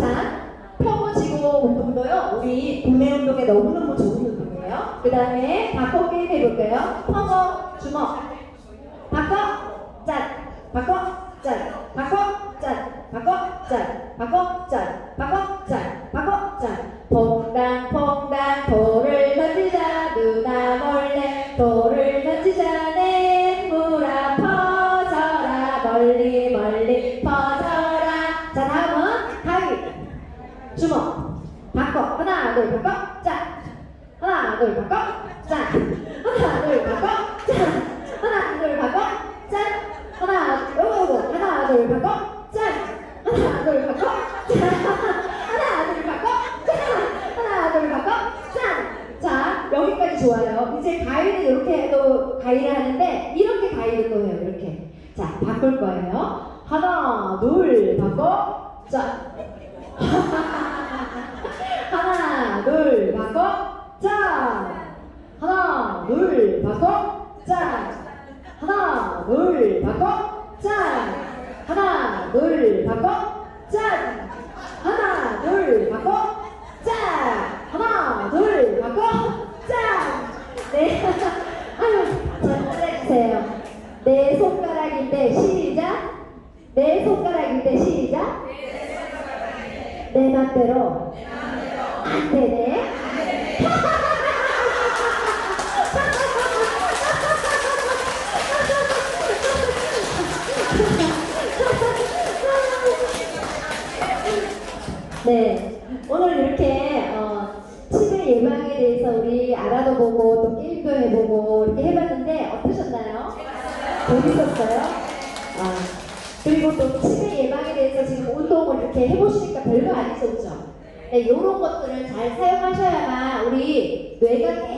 자, 펴보시고 운동도요. 우리 동네 운동에 너무너무 좋은 운동이에요. 그 다음에 바꿔 게임 해볼까요? 펴고 주먹. 바꿔 짠. 바꿔 짠. 바꿔 짠. 바꿔 짠. 바꿔 짠. 바꿔 짠. 바꿔 짠. 퐁당 퐁당 돌을 던지자 누나 몰래 돌을 하나 자 바꿀 거예요. 하나 둘 바꿔. 짠 하나 둘 바꿔 짠 하나 둘 바꿔? 짠. 하나 둘 바꿔? 짠. 하나 둘 바꿔? 짠. 하나 둘 바꿔? 짠. 하나 둘 바꿔? 짠네. 아유 잘해주세요. 네 손가락인데 시작. 네 손가락인데 시작. 내 맘대로. 안 되네. 네, 오늘 이렇게 어, 치매 예방에 대해서 우리 알아도 보고 또 게임도 해보고 이렇게 해봤는데 어떠셨나요? 재밌었어요? 아, 그리고 또 치매 예방에 대해서 지금 운동을 이렇게 해보시니까 별거 아니죠, 그죠? 네, 이런 것들을 잘 사용하셔야만 우리 뇌가 계속